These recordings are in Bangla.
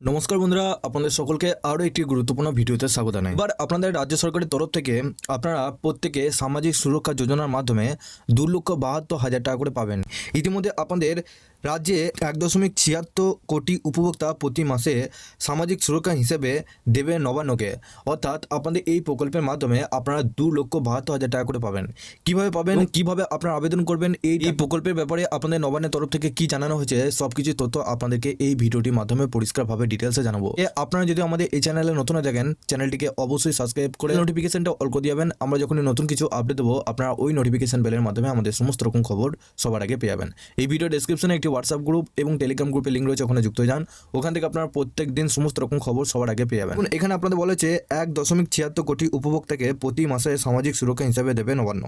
নমস্কার বন্ধুরা, আপনাদের সকলকে আরও একটি গুরুত্বপূর্ণ ভিডিওতে স্বাগত জানাই। এবার আপনাদের রাজ্য সরকারের তরফ থেকে আপনারা প্রত্যেকে সামাজিক সুরক্ষা যোজনার মাধ্যমে দু লক্ষ বাহাত্তর হাজার টাকা করে পাবেন। ইতিমধ্যে আপনাদের রাজ্যে এক দশমিক ছিয়াত্তর কোটি উপভোক্তা প্রতি মাসে সামাজিক সুরক্ষা হিসেবে দেবে নবান্নকে। অর্থাৎ আপনাদের এই প্রকল্পের মাধ্যমে আপনারা দু লক্ষ বাহাত্তর হাজার টাকা করে পাবেন। কীভাবে পাবেন? কীভাবে আপনারা আবেদন করবেন? এই এই প্রকল্পের ব্যাপারে আপনাদের নবান্নের তরফ থেকে কি জানানো হয়েছে সব কিছু তথ্য আপনাদেরকে এই ভিডিওটির মাধ্যমে পরিষ্কারভাবে ডিটেলসে জানাব। এ আপনারা যদি আমাদের এই চ্যানেলে নতুন হয়ে থাকেন চ্যানেলটিকে অবশ্যই সাবস্ক্রাইব করে নোটিফিকেশনটা অল করে দিবেন আমরা যখনই নতুন কিছু আপডেট দেবো আপনারা ওই নোটিফিকেশন বেলের মাধ্যমে আমাদের সমস্ত রকম খবর সবার আগে পেয়ে যাবেন। এই ভিডিও ডেসক্রিপশনে একটি হোয়াটসঅ্যাপ গ্রুপ এবং টেলিগ্রাম গ্রুপের লিঙ্ক রয়েছে, ওখানে যুক্ত হয়ে যান। ওখান থেকে আপনারা প্রত্যেক দিন সমস্ত রকম খবর সবার আগে পেয়ে যাবেন। এখন আপনাদের বলেছে এক দশমিক ছিয়াত্তর কোটি উপভোক্তাকে প্রতি মাসে সামাজিক সুরক্ষা হিসাবে দেবে নবান্ন।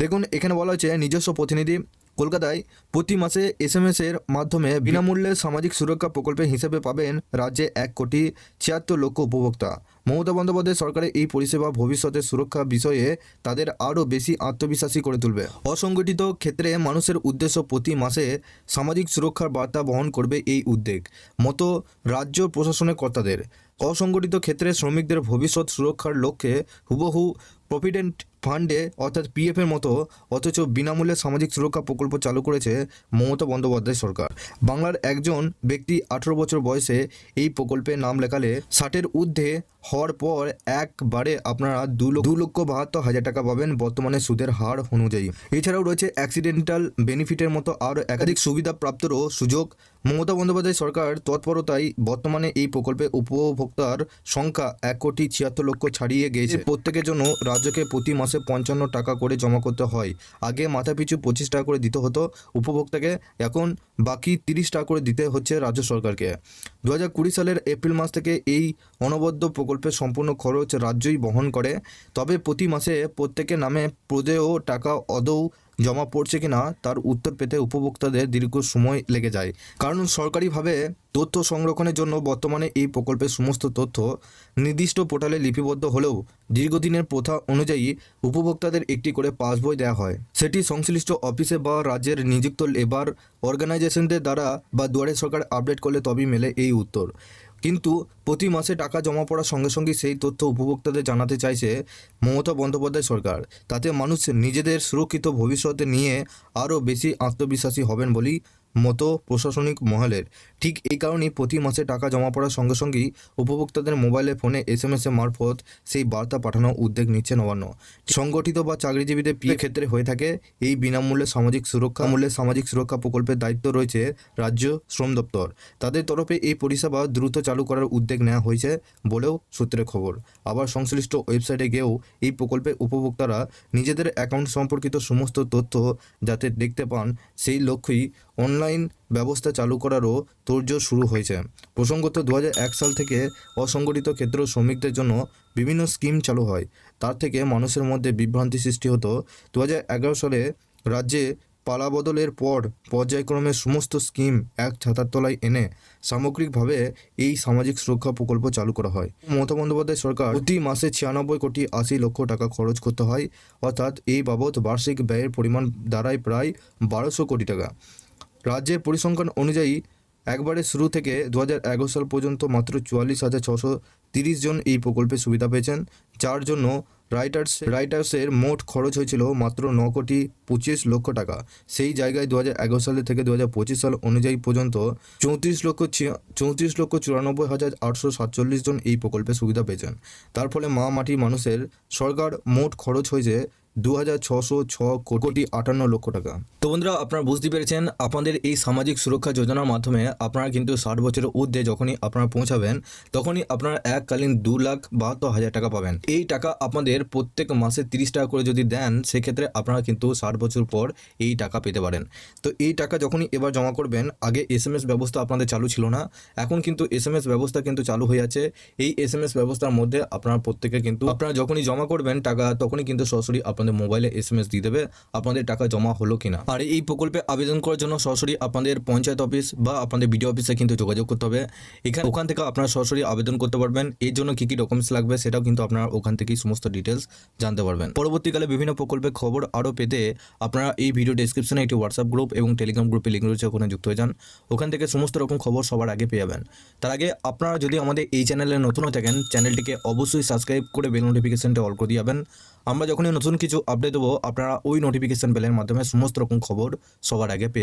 দেখুন, এখানে বলা হয়েছে, নিজস্ব প্রতিনিধি কলকাতায় প্রতি মাসে এস এম এর মাধ্যমে বিনামূল্যে সামাজিক সুরক্ষা প্রকল্পের হিসেবে পাবেন রাজ্যে এক কোটি ছিয়াত্তর লক্ষ উপভোক্তা। মমতা বন্দ্যোপাধ্যায় সরকারের এই পরিষেবা ভবিষ্যতের সুরক্ষা বিষয়ে তাদের আরও বেশি আত্মবিশ্বাসী করে তুলবে। অসংগঠিত ক্ষেত্রে মানুষের উদ্দেশ্য প্রতি মাসে সামাজিক সুরক্ষার বার্তা বহন করবে এই উদ্যোগ মতো রাজ্য প্রশাসনের কর্তাদের। অসংগঠিত ক্ষেত্রে শ্রমিকদের ভবিষ্যৎ সুরক্ষার লক্ষ্যে হুবহু প্রভিডেন্ট ফান্ডে অর্থাৎ পিএফ এর মতো, অথচ বিনামূল্যে সামাজিক সুরক্ষা প্রকল্প চালু করেছে মমতা বন্দ্যোপাধ্যায় সরকার। বাংলার একজন ব্যক্তি আঠেরো বছর বয়সে এই প্রকল্পে নাম লেখালে ষাটের ঊর্ধ্বে হওয়ার পর একবারে আপনারা দু লক্ষ দু লক্ষ বাহাত্তর হাজার টাকা পাবেন বর্তমানে সুদের হার অনুযায়ী। এছাড়াও রয়েছে অ্যাক্সিডেন্টাল বেনিফিটের মতো আরও একাধিক সুবিধা প্রাপ্তরও সুযোগ। মমতা বন্দ্যোপাধ্যায় সরকার তৎপরতায় বর্তমানে এই প্রকল্পে উপভোক্তার সংখ্যা এক কোটি ছিয়াত্তর লক্ষ ছাড়িয়ে গিয়েছে। প্রত্যেকের জন্য রাজ্যকে প্রতি মাসে পঞ্চান্ন টাকা করে জমা করতে হয়। আগে মাথাপিছু পঁচিশ টাকা করে দিতে হতো। উপভোক্তাকে এখন বাকি তিরিশ টাকা করে দিতে হচ্ছে রাজ্য সরকারকে। দু হাজার কুড়ি সালের এপ্রিল মাস থেকে এই অনবদ্য প্রকল্পের সম্পূর্ণ খরচ রাজ্যই বহন করে। তবে প্রতি মাসে প্রত্যেকের নামে প্রদেয় টাকা অদৌ জমা পড়ছে কিনা তার উত্তর পেতে উপভোক্তাদের দীর্ঘ সময় লেগে যায়। কারণ সরকারিভাবে তথ্য সংরক্ষণের জন্য বর্তমানে এই প্রকল্পের সমস্ত তথ্য নির্দিষ্ট পোর্টালে লিপিবদ্ধ হলেও দীর্ঘদিনের প্রথা অনুযায়ী উপভোক্তাদের একটি করে পাসবই দেওয়া হয়। সেটি সংশ্লিষ্ট অফিসে বা রাজ্যের নিযুক্ত লেবার অর্গানাইজেশনদের দ্বারা বা দুয়ারে সরকার আপডেট করলে তবেই মেলে এই উত্তর। কিন্তু প্রতি মাসে টাকা জমা পড়ার সঙ্গে সঙ্গে সেই তথ্য উপভোক্তাদের জানাতে চাইছে মমতা বন্দ্যোপাধ্যায় সরকার। তাতে মানুষ নিজেদের সুরক্ষিত ভবিষ্যতে নিয়ে আরও বেশি আত্মবিশ্বাসী হবেন বলেই মতো প্রশাসনিক মহলের। ঠিক এই কারণেই প্রতি মাসে টাকা জমা পড়ার সঙ্গে সঙ্গেই উপভোক্তাদের মোবাইলে ফোনে এস এম এস মারফত সেই বার্তা পাঠানো উদ্যোগ নিচ্ছে নবান্ন। সংগঠিত বা চাকরিজীবীদের পিএ ক্ষেত্রে হয়ে থাকে এই বিনামূল্যে সামাজিক সুরক্ষা, মূল্যে সামাজিক সুরক্ষা প্রকল্পের দায়িত্ব রয়েছে রাজ্য শ্রম দপ্তর। তাদের তরফে এই পরিষেবা দ্রুত চালু করার উদ্যোগ নেওয়া হয়েছে বলেও সূত্রের খবর। আবার সংশ্লিষ্ট ওয়েবসাইটে গিয়েও এই প্রকল্পে উপভোক্তারা নিজেদের অ্যাকাউন্ট সম্পর্কিত সমস্ত তথ্য যাতে দেখতে পান সেই লক্ষ্যেই অনলাইন ব্যবস্থা চালু করারও তোড়জোড় শুরু হয়েছে। প্রসঙ্গত দু সাল থেকে অসংগঠিত ক্ষেত্র শ্রমিকদের জন্য বিভিন্ন স্কিম চালু হয়। তার থেকে মানুষের মধ্যে বিভ্রান্তি সৃষ্টি হতো। দু হাজার এগারো সালে রাজ্যে পালাবদলের পর পর্যায়ক্রমে সমস্ত স্কিম এক ছাতার তলায় এনে সামগ্রিকভাবে এই সামাজিক সুরক্ষা প্রকল্প চালু করা হয়। মমতা বন্দ্যোপাধ্যায় সরকার প্রতি মাসে ছিয়ানব্বই কোটি আশি লক্ষ টাকা খরচ করতে হয়। অর্থাৎ এই বাবদ বার্ষিক ব্যয়ের পরিমাণ দাঁড়ায় প্রায় বারোশো কোটি টাকা। রাজ্যের পরিসংখ্যান অনুযায়ী একবারে শুরু থেকে দু হাজার এগারো সাল পর্যন্ত মাত্র চুয়াল্লিশ হাজার ছশো তিরিশ জন এই প্রকল্পে সুবিধা পেয়েছেন, যার জন্য রাইটার্স, রাইটার্সের মোট খরচ হয়েছিল মাত্র ন কোটি পঁচিশ লক্ষ টাকা। সেই জায়গায় দু হাজার এগারো সালে থেকে দু হাজার পঁচিশ সাল অনুযায়ী পর্যন্ত চৌত্রিশ লক্ষ চৌত্রিশ লক্ষ চুরানব্বই হাজার আটশো সাতচল্লিশ জন এই প্রকল্পে সুবিধা পেয়েছেন। তার ফলে মা মাটি মানুষের সরকার মোট খরচ হয়েছে দু হাজার ছশো ছ কোটি আটান্ন লক্ষ টাকা। তো বন্ধুরা, আপনারা বুঝতে পেরেছেন, আপনাদের এই সামাজিক সুরক্ষা যোজনার মাধ্যমে আপনারা কিন্তু ষাট বছরের ঊর্ধ্বে যখনই আপনারা পৌঁছাবেন, তখনই আপনারা এককালীন দু লাখ বাহাত্তর হাজার টাকা পাবেন। এই টাকা আপনাদের প্রত্যেক মাসে তিরিশ টাকা করে যদি দেন, সেক্ষেত্রে আপনারা কিন্তু ষাট বছর পর এই টাকা পেতে পারেন। তো এই টাকা যখনই এবার জমা করবেন, আগে এস এম এস ব্যবস্থা আপনাদের চালু ছিল না, এখন কিন্তু এস এম এস ব্যবস্থা কিন্তু চালু হয়ে আছে। এই এস এম এস ব্যবস্থার মধ্যে আপনারা প্রত্যেকে কিন্তু, আপনারা যখনই জমা করবেন টাকা, তখনই কিন্তু সরাসরি আপনাদের আপনাদের মোবাইলে এস এম এস দিয়ে দেবে আপনাদের টাকা জমা হলো কিনা। আর এই প্রকল্পে আবেদন করার জন্য সরাসরি আপনাদের পঞ্চায়েত অফিস বা আপনাদের বিডিও অফিসে কিন্তু যোগাযোগ করতে হবে। এখানে ওখান থেকে আপনারা সরাসরি আবেদন করতে পারবেন। এর জন্য কী কী ডকুমেন্টস লাগবে সেটাও কিন্তু আপনারা ওখান থেকেই সমস্ত ডিটেলস জানতে পারবেন। পরবর্তীকালে বিভিন্ন প্রকল্পের খবর আরও পেতে আপনারা এই ভিডিও ডেসক্রিপশনে একটি হোয়াটসঅ্যাপ গ্রুপ এবং টেলিগ্রাম গ্রুপে লিঙ্ক রয়েছে, ওখানে যুক্ত হয়ে যান। ওখান থেকে সমস্ত রকম খবর সবার আগে পেয়ে যাবেন। তার আগে আপনারা যদি আমাদের এই চ্যানেলে নতুন হয়ে থাকেন চ্যানেলটিকে অবশ্যই সাবস্ক্রাইব করে বেল নোটিফিকেশনটা অল করে দিয়ে যাবেন। আমরা যখনই নতুন কিছু আপডেট দেবো আপনারা ওই নোটিফিকেশন বেলের মাধ্যমে সমস্ত রকম খবর সবার আগে পেয়ে